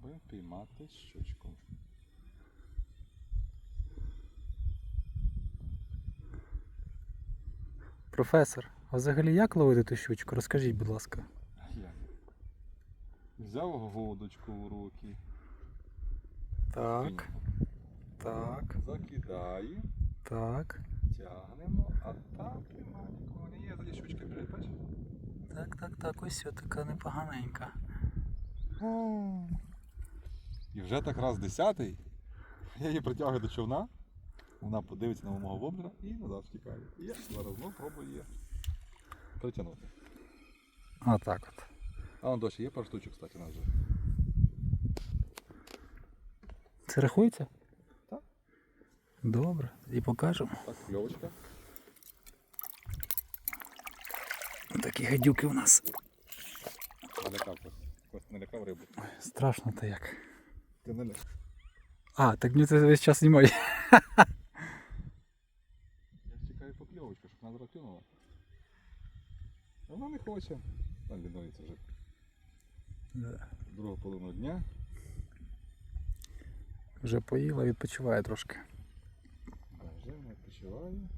Пробуємо піймати щучку. Професор, а взагалі як ловити ту щучку? Розкажіть, будь ласка. Як? Взяв вудочку в руки. Так, так, Закидаю, так. тягнемо, а там нема нікого. Не є, тоді щучка біжить, бачиш? Так, так, так, ось така непоганенька. І вже так раз десятий. Я її притягую до човна. Вона подивиться на мого воблера і назад втікає. І я зараз знову пробую її притягнути. А так от. А он дощ є пару штучок, кстати, нас вже. Це рахується? Так. Добре, і покажемо. Так, кльовочка. Такі гадюки у нас. Налякав. Кость налякав рибу. Страшно то як. Ти не ляк. А, так мені це весь час знімає. Я чекаю покльовочку, щоб вона клюнула. Вона не хоче. Там лінується вже другу половину дня. Вже поїла, відпочиває трошки. Да, Вже вона відпочиває.